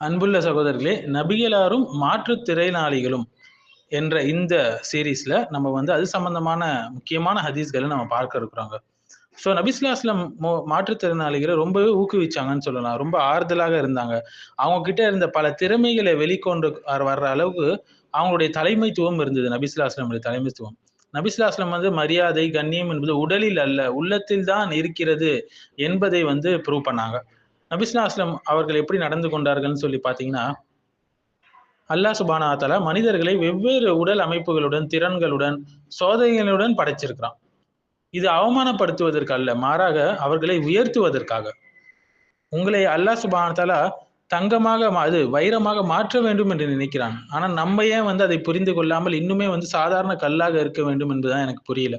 அன்புள்ள சகோதரர்களே நபிகளாரும் மாற்றுத்திறனாளிகளும் என்ற இந்த சீரீஸ்ல நம்ம வந்து அது சம்பந்தமான முக்கியமான ஹதீஸ்களை நம்ம பார்க்க இருக்கிறோங்க. ஸோ நபிஸ்லாஸ்லம் மாற்றுத்திறனாளிகளை ரொம்பவே ஊக்குவிச்சாங்கன்னு சொல்லலாம். ரொம்ப ஆறுதலாக இருந்தாங்க. அவங்க கிட்ட இருந்த பல திறமைகளை வெளிக்கொண்டு வர்ற அளவுக்கு அவங்களுடைய தலைமைத்துவம் இருந்தது. நபிஸ்லாஸ்லமுடைய தலைமைத்துவம். நபிஸ்லாஸ்லம் வந்து மரியாதை கண்ணியம் என்பது உடலில் அல்ல உள்ளத்தில் தான் இருக்கிறது என்பதை வந்து ப்ரூவ் பண்ணாங்க. நபிஸ்லாஸ்லம் அவர்கள் எப்படி நடந்து கொண்டார்கள்னு சொல்லி பார்த்தீங்கன்னா அல்லாஹ் சுபானாத்தால மனிதர்களை வெவ்வேறு உடல் அமைப்புகளுடன் திறன்களுடன் சோதனைகளுடன் படைச்சிருக்கிறான். இது அவமானப்படுத்துவதற்கு அல்ல மாறாக அவர்களை உயர்த்துவதற்காக. உங்களை அல்லாஹ் சுபானத்தால தங்கமாக அது வைரமாக மாற்ற வேண்டும் என்று நினைக்கிறான். ஆனால் நம்ம ஏன் வந்து அதை புரிந்து கொள்ளாமல் இன்னுமே வந்து சாதாரண கல்லாக இருக்க வேண்டும் என்பதுதான் எனக்கு புரியல.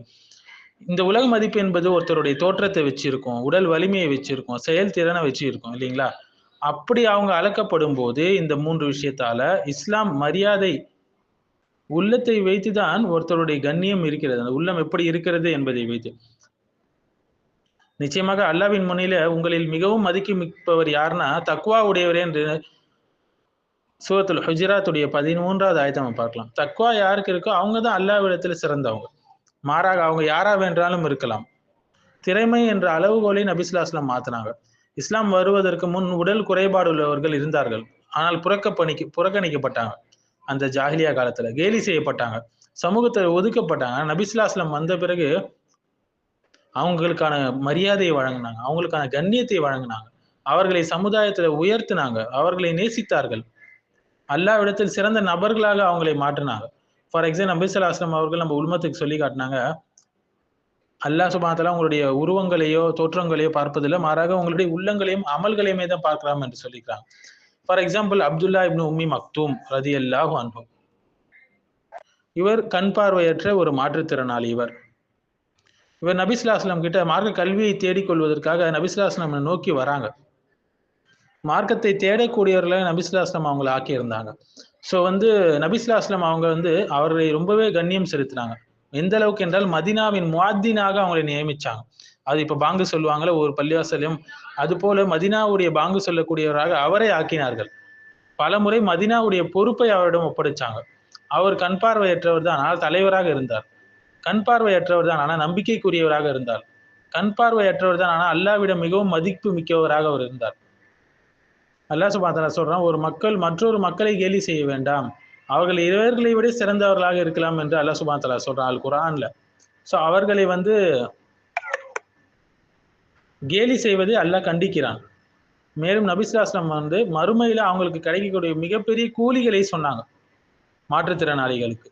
இந்த உலக மதிப்பு என்பது ஒருத்தருடைய தோற்றத்தை வச்சிருக்கோம் உடல் வலிமையை வச்சிருக்கோம் செயல்திறனை வச்சிருக்கோம் இல்லைங்களா? அப்படி அவங்க அளக்கப்படும் போது இந்த மூன்று விஷயத்தால இஸ்லாம் மரியாதை உள்ளத்தை வைத்துதான் ஒருத்தருடைய கண்ணியம் இருக்கிறது. அந்த உள்ளம் எப்படி இருக்கிறது என்பதை வைத்து. நிச்சயமாக அல்லாவின் முன்னில உங்களில் மிகவும் மதிக்கு மிப்பவர் யாருன்னா தக்குவா உடையவரே என்று சூரத்துல் ஹுஜராத்துடைய பதிமூன்றாவது ஆயத்தை நம்ம பார்க்கலாம். தக்குவா யாருக்கு இருக்கோ அவங்க தான் அல்லாவிடத்துல சிறந்தவங்க. மாறாக அவங்க யாரா வேண்டாலும் இருக்கலாம். திறமை என்ற அளவுகோலை நபிசுல்லாஸ்லாம் மாத்தினாங்க. இஸ்லாம் வருவதற்கு முன் உடல் குறைபாடு உள்ளவர்கள் இருந்தார்கள். ஆனால் புறக்கப்பணிக்கு புறக்கணிக்கப்பட்டாங்க. அந்த ஜாகிலியா காலத்துல கேலி செய்யப்பட்டாங்க. சமூகத்தில் ஒதுக்கப்பட்டாங்க. நபிசுல்லாஸ்லம் வந்த பிறகு அவங்களுக்கான மரியாதையை வழங்கினாங்க. அவங்களுக்கான கண்ணியத்தை வழங்கினாங்க. அவர்களை சமுதாயத்துல உயர்த்தினாங்க. அவர்களை நேசித்தார்கள். அல்லாவிடத்தில் சிறந்த நபர்களாக அவங்களை மாற்றினாங்க. ஃபார் எக்ஸாம்பிள் நபிசுல்லாஸ்லம் அவர்கள் நம்ம உள்மத்துக்கு சொல்லி காட்டினாங்க அல்லா சுபாத்தலா உங்களுடைய உருவங்களையோ தோற்றங்களையோ பார்ப்பதில்லை மாறாக உங்களுடைய உள்ளங்களையும் அமல்களையுமே தான் பார்க்கலாம் என்று சொல்லிக்கிறாங்க ஃபார் எக்ஸாம்பிள் அப்துல்லா இப்னு உம்மி மக்தூம் ரதி அல்லாஹ் அன்பு இவர் கண் பார்வையற்ற ஒரு மாற்றுத்திறனாளி இவர். இவர் நபிஸ்லாஸ்லாம் கிட்ட மார்க்க கல்வியை தேடிக்கொள்வதற்காக நபிஸ்லாஸ்லாம் நோக்கி வராங்க. மார்க்கத்தை தேடக்கூடியவர்களை நபிஸ்லாஸ்லாம் அவங்களை ஆக்கியிருந்தாங்க. ஸோ வந்து நபிஸ்லா நபிஸ்லாஸ்லாம் அவங்க வந்து அவர்களை ரொம்பவே கண்ணியம் செலுத்தினாங்க. எந்த அளவுக்கு என்றால் மதினாவின் முவாத்தினாக அவங்களை நியமிச்சாங்க. அது இப்போ பாங்கு சொல்லுவாங்கல்ல ஒரு பள்ளிவாசலையும். அதுபோல மதினாவுடைய பாங்கு சொல்லக்கூடியவராக அவரை ஆக்கினார்கள். பல முறை மதினாவுடைய பொறுப்பை அவரிடம் ஒப்படைச்சாங்க. அவர் கண் பார்வையற்றவர் தான் ஆனால் தலைவராக இருந்தார். கண் பார்வையற்றவர் தான் ஆனால் நம்பிக்கைக்குரியவராக இருந்தார். கண் பார்வையற்றவர் தான் ஆனால் அல்லாவிடம் மிகவும் மதிப்பு மிக்கவராக அவர் இருந்தார். அல்லாஹ் சுபாத்தலா சொல்றான் ஒரு மக்கள் மற்றொரு மக்களை கேலி செய்ய வேண்டாம். அவர்கள் இவர்களை விட சிறந்தவர்களாக இருக்கலாம் என்று அல்லாஹ் சுபான் சொல்கிறான் சொல்றான் அல் குரான்ல ஸோ அவர்களை வந்து கேலி செய்வதை அல்லாஹ் கண்டிக்கிறான். மேலும் நபிஸ்லாஸ்லாம் வந்து மறுமையில அவங்களுக்கு கிடைக்கக்கூடிய மிகப்பெரிய கூலிகளை சொன்னாங்க மாற்றுத்திறனாளிகளுக்கு.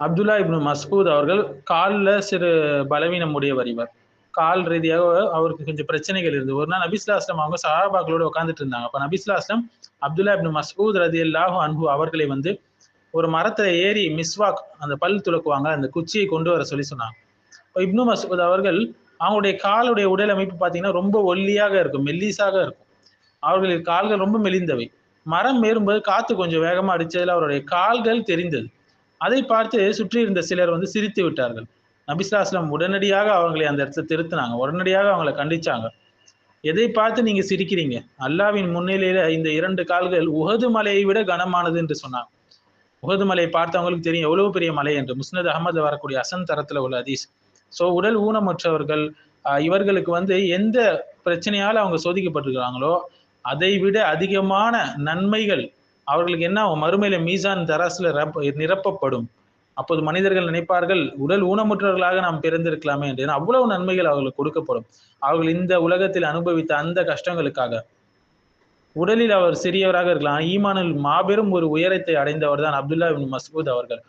அப்துல்லா இப்னு மஸ்பூத் அவர்கள் காலில் சிறு பலவீனம் உடையவர் இவர். கால் ரீதியாக அவருக்கு கொஞ்சம் பிரச்சனைகள் இருந்தது. ஒரு நாள் நபிஸ்லாஸ்லம் அவங்க சஹாபாக்களோட உட்காந்துட்டு இருந்தாங்க. அப்போ நபிஸ்லாஸ்லம் அப்துல்லா இப்னு மசூத் ரதி அல்லாஹு அன்பு அவர்களை வந்து ஒரு மரத்துல ஏறி மிஸ்வாக் அந்த பல் துளக்குவாங்க அந்த குச்சியை கொண்டு வர சொல்லி சொன்னாங்க. இப்னு மசூத் அவர்கள் அவங்களுடைய காலுடைய உடல் அமைப்பு பார்த்தீங்கன்னா ரொம்ப ஒல்லியாக இருக்கும் மெல்லிசாக இருக்கும். அவர்களின் கால்கள் ரொம்ப மெலிந்தவை. மரம் ஏறும்போது காத்து கொஞ்சம் வேகமா அடிச்சதுல அவருடைய கால்கள் தெரிந்தது. அதை பார்த்து சுற்றி இருந்த சிலர் வந்து சிரித்து விட்டார்கள். நபிசாஸ்லம் உடனடியாக அவங்களை அந்த இடத்துல திருத்தினாங்க. உடனடியாக அவங்களை கண்டிச்சாங்க. எதை பார்த்து நீங்க சிரிக்கிறீங்க? அல்லாவின் முன்னிலையில இந்த இரண்டு கால்கள் உகது மலையை விட கனமானது என்று சொன்னாங்க. உகது மலையை பார்த்தவங்களுக்கு தெரியும் எவ்வளவு பெரிய மலை என்று. முஸ்னத் அகமது வரக்கூடிய அசன் தரத்துல உள்ள அதீஸ் ஸோ உடல் ஊனமற்றவர்கள் இவர்களுக்கு வந்து எந்த பிரச்சனையால அவங்க சோதிக்கப்பட்டிருக்கிறாங்களோ அதை விட அதிகமான நன்மைகள் அவர்களுக்கு என்ன மறுமையில மீசான் தராசுல நிரப்பப்படும். அப்போது மனிதர்கள் நினைப்பார்கள் உடல் ஊனமுற்றவர்களாக நாம் பிறந்திருக்கலாமே என்று. அவ்வளவு நன்மைகள் அவர்களுக்கு கொடுக்கப்படும். அவர்கள் இந்த உலகத்தில் அனுபவித்த அந்த கஷ்டங்களுக்காக. உடலில் அவர் சிறியவராக இருக்கலாம். ஈமானில் மாபெரும் ஒரு உயரத்தை அடைந்தவர் தான் அப்துல்லா பின் மசூத் அவர்கள்.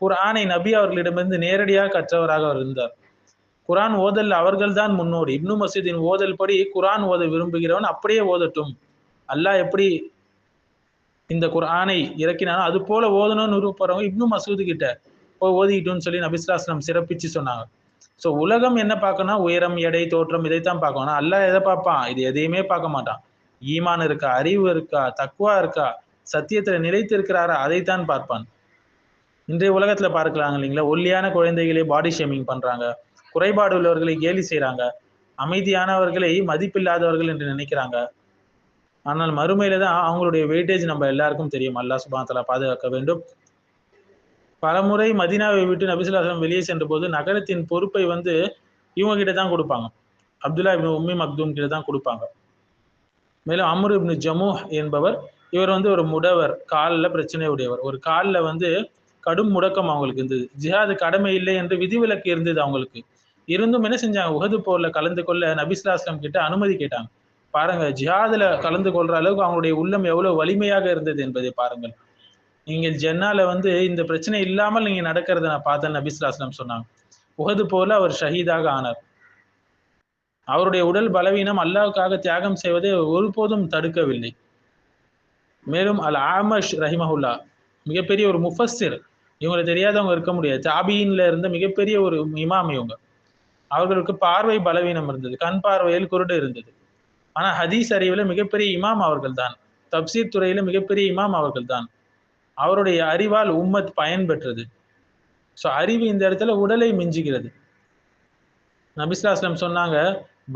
குரானை நபி அவர்களிடமிருந்து நேரடியாக கற்றவராக அவர் இருந்தார். குரான் ஓதல் அவர்கள் தான் முன்னோடி. இப்னு மசூதின் ஓதல் படி குரான் ஓத விரும்புகிறவன் அப்படியே ஓதட்டும். அல்லாஹ் எப்படி இந்த குரானை இறக்கினானோ அது போல ஓதணும்னு விருப்பறவங்க இப்னு மசூது கிட்ட போய் ஓதிக்கிட்டோம்னு சொல்லி நபிஸ்லாஸ்லம் சிறப்பிச்சு சொன்னாங்க. ஸோ உலகம் என்ன பார்க்கணும் உயரம் எடை தோற்றம் இதைத்தான் பார்க்கணும் அல்ல எதை பார்ப்பான்? இது எதையுமே பார்க்க மாட்டான். ஈமான் இருக்கா? அறிவு இருக்கா? தக்குவா இருக்கா? சத்தியத்தில் நிலைத்து இருக்கிறாரா அதைத்தான் பார்ப்பான். இன்றைய உலகத்துல பார்க்கலாங்க இல்லைங்களா? ஒல்லியான குழந்தைகளை பாடி ஷேமிங் பண்றாங்க. குறைபாடு உள்ளவர்களை கேலி செய்யறாங்க அமைதியானவர்களை மதிப்பில்லாதவர்கள் என்று நினைக்கிறாங்க. ஆனால் மறுமையில தான் அவங்களுடைய வெயிட்டேஜ் நம்ம எல்லாருக்கும் தெரியும். அல்லாஹ் சுபாத்தலா பாதுகாக்க வேண்டும். பலமுறை மதீனாவை விட்டு நபிசுல்லாசலம் வெளியே சென்ற போது நகரத்தின் பொறுப்பை வந்து இவங்க கிட்ட தான் கொடுப்பாங்க. அப்துல்லா இப்னு உம்மி மக்தூம் கிட்ட தான் கொடுப்பாங்க. மேலும் அமர் இப்னு ஜமு என்பவர் இவர் வந்து ஒரு முடவர் காலில் பிரச்சனை உடையவர். ஒரு காலில் வந்து கடும் முடக்கம் அவங்களுக்கு இருந்தது. ஜிஹாது கடமை இல்லை என்று விதிவிலக்கு இருந்தது அவங்களுக்கு. இருந்தும் என்ன செஞ்சாங்க? உகது போர்ல கலந்து கொள்ள நபிஸ்லாஸ்லம் கிட்ட அனுமதி கேட்டாங்க. பாருங்க ஜிஹாதுல கலந்து கொள்ற அளவுக்கு அவங்களுடைய உள்ளம் எவ்வளவு வலிமையாக இருந்தது என்பதை பாருங்கள். நீங்கள் ஜென்னால வந்து இந்த பிரச்சனை இல்லாமல் நீங்க நடக்கிறத நான் பார்த்தேன் நபிஸ்லாஸ்லம் சொன்னாங்க. உகது போல அவர் ஷஹீதாக ஆனார். அவருடைய உடல் பலவீனம் அல்லாவுக்காக தியாகம் செய்வதை ஒருபோதும் தடுக்கவில்லை. மேலும் அல் ஆமஷ் ரஹிமஹுல்லா மிகப்பெரிய ஒரு முஃபஸ்ஸிர். இவங்களை தெரியாதவங்க இருக்க முடியாது. தாபீன்ல இருந்த மிகப்பெரிய ஒரு இமாம் இவங்க. அவர்களுக்கு பார்வை பலவீனம் இருந்தது கண் பார்வையில் குருடு இருந்தது. ஆனால் ஹதீஸ் அறிவில் மிகப்பெரிய இமாம் அவர்கள் தான் தப்சீர் துறையில் மிகப்பெரிய இமாம் அவர்கள் தான் அவருடைய அறிவால் உம்மத் பயன் பெற்றது ஸோ அறிவு இந்த இடத்துல உடலை மிஞ்சுகிறது. நபிஸ்லாஸ்லம் சொன்னாங்க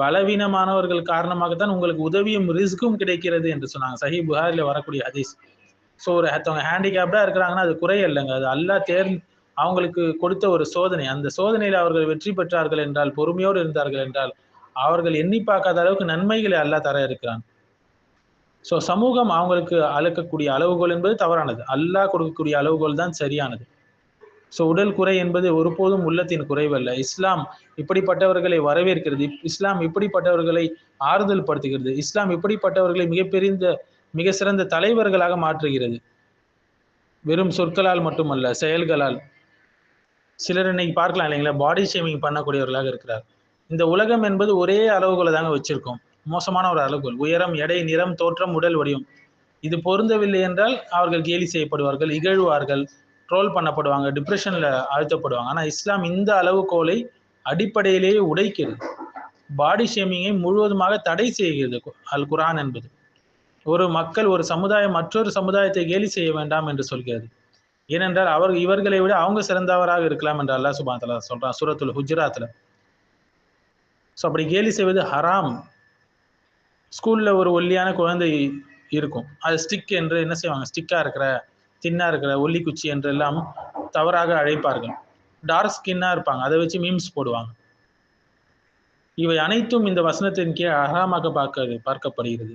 பலவீனமானவர்கள் காரணமாகத்தான் உங்களுக்கு உதவியும் ரிஸ்க்கும் கிடைக்கிறது என்று சொன்னாங்க. சஹி புகாரில் வரக்கூடிய ஹதீஸ். ஸோ ஒரு ஒருத்தவங்க ஹேண்டிகேப்டாக இருக்கிறாங்கன்னா அது குறை இல்லைங்க அது அல்லா தேர் அவங்களுக்கு கொடுத்த ஒரு சோதனை. அந்த சோதனையில் அவர்கள் வெற்றி பெற்றார்கள் என்றால் பொறுமையோடு இருந்தார்கள் என்றால் அவர்கள் எண்ணி பார்க்காத அளவுக்கு நன்மைகளை அல்லாஹ் தர இருக்கிறான். ஸோ சமூகம் அவங்களுக்கு அழுக்கக்கூடிய அளவுகோல் என்பது தவறானது. அல்லாஹ் கொடுக்கக்கூடிய அளவுகோல் தான் சரியானது. ஸோ உடல் குறை என்பது ஒருபோதும் உள்ளத்தின் குறைவல்ல. இஸ்லாம் இப்படிப்பட்டவர்களை வரவேற்கிறது. இஸ்லாம் இப்படிப்பட்டவர்களை ஆறுதல் படுத்துகிறது. இஸ்லாம் இப்படிப்பட்டவர்களை மிகப்பெரிய மிக சிறந்த தலைவர்களாக மாற்றுகிறது. வெறும் சொற்களால் மட்டுமல்ல செயல்களால். சிலர் இன்னைக்கு பார்க்கலாம் இல்லைங்களா? பாடி ஷேமிங் பண்ணக்கூடியவர்களாக இருக்கிறார். இந்த உலகம் என்பது ஒரே அளவுகளை தாங்க வச்சிருக்கோம். மோசமான ஒரு அளவுகள் உயரம் எடை நிறம் தோற்றம் உடல் வடிவம். இது பொருந்தவில்லை என்றால் அவர்கள் கேலி செய்யப்படுவார்கள் இகழ்வார்கள் ட்ரோல் பண்ணப்படுவாங்க டிப்ரெஷனில் அழுத்தப்படுவாங்க ஆனால் இஸ்லாம் இந்த அளவுகோலை அடிப்படையிலேயே உடைக்கிறது. பாடி ஷேமிங்கை முழுவதுமாக தடை செய்கிறது அல் குரான் என்பது. ஒரு மக்கள் ஒரு சமுதாயம் மற்றொரு சமுதாயத்தை கேலி செய்ய வேண்டாம் என்று சொல்கிறது. ஏனென்றால் அவர் இவர்களை விட அவங்க சிறந்தவராக இருக்கலாம் என்று அல்லா சுபாத்தலா சொல்றான் சூரத்துல ஹுஜராத்தில் ஸோ அப்படி கேலி செய்வது ஹராம் ஸ்கூல்ல ஒரு ஒல்லியான குழந்தை இருக்கும். அது ஸ்டிக் என்று என்ன செய்வாங்க? ஸ்டிக்கா இருக்கிற தின்னாக இருக்கிற ஒல்லி குச்சி என்றெல்லாம் தவறாக அழைப்பார்கள். டார்க் ஸ்கின்னா இருப்பாங்க. அதை வச்சு மீம்ஸ் போடுவாங்க. இவை அனைத்தும் இந்த வசனத்தின் கீழ் அகராமாக பார்க்க பார்க்கப்படுகிறது.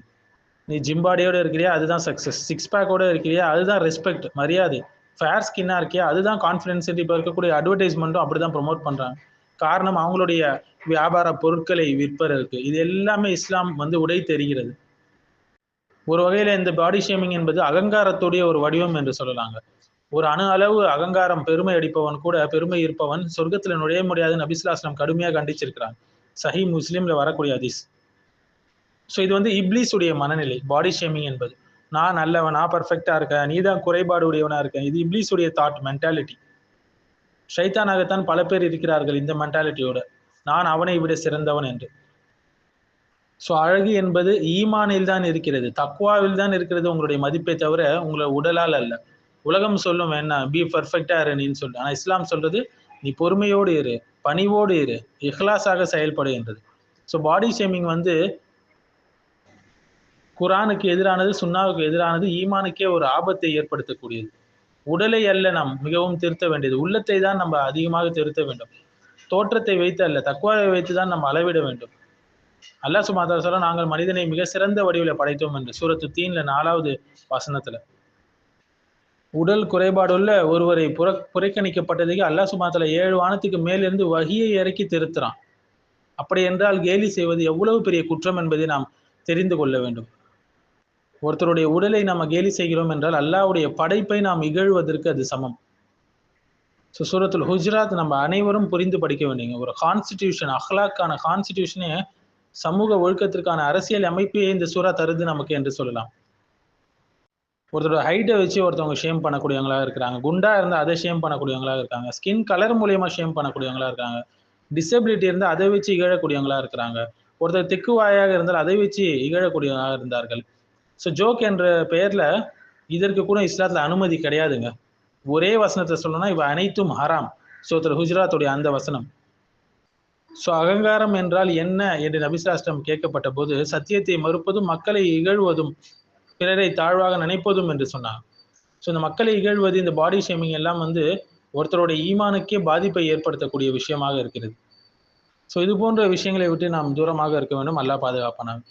நீ ஜிம்பாடியோட இருக்கிறியா? அதுதான் சக்ஸஸ் சிக்ஸ் பேக்கோட இருக்கிறியா? அதுதான் ரெஸ்பெக்ட் மரியாதை. ஃபேர் ஸ்கின்னாக இருக்கியா? அதுதான் கான்ஃபிடென்ஸ் இப்போ இருக்கக்கூடிய அட்வர்டைஸ்மெண்ட்டும் அப்படிதான் ப்ரொமோட் பண்றாங்க. காரணம் அவங்களுடைய வியாபார பொருட்களை விற்பதற்கு. இது எல்லாமே இஸ்லாம் வந்து உடை தெரிகிறது. ஒரு வகையில இந்த பாடி ஷேமிங் என்பது அகங்காரத்துடைய ஒரு வடிவம் என்று சொல்லலாங்க. ஒரு அணு அளவு அகங்காரம் பெருமை அடிப்பவன் கூட பெருமை இருப்பவன் சொர்க்கத்துல நுழைய முடியாது நபிஸ்லாஸ்லாம் கடுமையாக கண்டிச்சிருக்கிறான். சஹி முஸ்லீம்ல வரக்கூடிய அதிஸ் ஸோ இது வந்து இப்ளீஸுடைய மனநிலை பாடி ஷேமிங் என்பது. நான் நல்லவன் நான் பர்ஃபெக்டா இருக்கேன் நீ தான் குறைபாடு உடையவனா இருக்கேன். இது இப்ளீஸுடைய தாட் மென்டாலிட்டி ஷைத்தானாகத்தான் பல பேர் இருக்கிறார்கள் இந்த மென்டாலிட்டியோட நான் அவனை விட சிறந்தவன் என்று. ஸோ அழகு என்பது ஈமானில் தான் இருக்கிறது. தக்குவாவில் தான் இருக்கிறது உங்களுடைய மதிப்பை தவிர உங்களை உடலால் அல்ல. உலகம் சொல்லும் என்ன பி பர்ஃபெக்டா இரு நீன்னு சொல்லு ஆனால் இஸ்லாம் சொல்றது நீ பொறுமையோடு இரு பணிவோடு இரு இஹ்லாஸாக செயல்படு என்றது. ஸோ பாடி ஷேமிங் வந்து குரானுக்கு எதிரானது சுன்னாவுக்கு எதிரானது ஈமானுக்கே ஒரு ஆபத்தை ஏற்படுத்தக்கூடியது. உடலை அல்ல நாம் மிகவும் திருத்த வேண்டியது. உள்ளத்தை தான் நம்ம அதிகமாக திருத்த வேண்டும். தோற்றத்தை வைத்து அல்ல தக்குவாவை வைத்து தான் நம்ம அளவிட வேண்டும். அல்லா சுமாதா சொல்ல நாங்கள் மனிதனை மிக சிறந்த வடிவில் படைத்தோம் என்று சூரத்து தீன்ல நாலாவது வசனத்துல. உடல் குறைபாடுள்ள ஒருவரை புற புறக்கணிக்கப்பட்டதுக்கு அல்லா சுமாத்தல ஏழு வானத்துக்கு மேலிருந்து வகியை இறக்கி திருத்துறான். அப்படி என்றால் கேலி செய்வது எவ்வளவு பெரிய குற்றம் என்பதை நாம் தெரிந்து கொள்ள வேண்டும். ஒருத்தருடைய உடலை நம்ம கேலி செய்கிறோம் என்றால் அல்லாவுடைய படைப்பை நாம் இகழ்வதற்கு அது சமம். ஸோ சூரத்துல் ஹுஜராத் நம்ம அனைவரும் புரிந்து படிக்க வேண்டியங்க. ஒரு கான்ஸ்டிடியூஷன் அஹ்லாக்கான கான்ஸ்டிடியூஷனே சமூக ஒழுக்கத்திற்கான அரசியல் அமைப்பையே இந்த சூறா தருது நமக்கு என்று சொல்லலாம். ஒருத்தரோட ஹைட்டை வச்சு ஒருத்தவங்க ஷேம் பண்ணக்கூடியவங்களா இருக்கிறாங்க. குண்டா இருந்தால் அதை ஷேம் பண்ணக்கூடியவங்களா இருக்காங்க. ஸ்கின் கலர் மூலியமா ஷேம் பண்ணக்கூடியவங்களா இருக்காங்க. டிசபிலிட்டி இருந்தால் அதை வச்சு இகழக்கூடியவங்களா இருக்கிறாங்க. ஒருத்தர் திக்குவாயாக இருந்தால் அதை வச்சு இகழக்கூடியவங்களாக இருந்தார்கள். ஸோ ஜோக் என்ற பெயர்ல இதற்கு கூட இஸ்லாத்துல அனுமதி கிடையாதுங்க. ஒரே வசனத்தை சொல்லணும்னா இவ அனைத்தும் ஹராம். சோத்தர் ஹுஜராத்துடைய அந்த வசனம். ஸோ அகங்காரம் என்றால் என்ன என்று நபிசாஸ்திரம் கேட்கப்பட்ட போது சத்தியத்தை மறுப்பதும் மக்களை இகழ்வதும் பிறரை தாழ்வாக நினைப்பதும் என்று சொன்னாங்க. ஸோ இந்த மக்களை இகழ்வது இந்த பாடி ஷேமிங் எல்லாம் வந்து ஒருத்தரோட ஈமானுக்கே பாதிப்பை ஏற்படுத்தக்கூடிய விஷயமாக இருக்கிறது. ஸோ இது போன்ற விஷயங்களை விட்டு நாம் தூரமாக இருக்க வேண்டும். அல்லா பாதுகாப்பானாங்க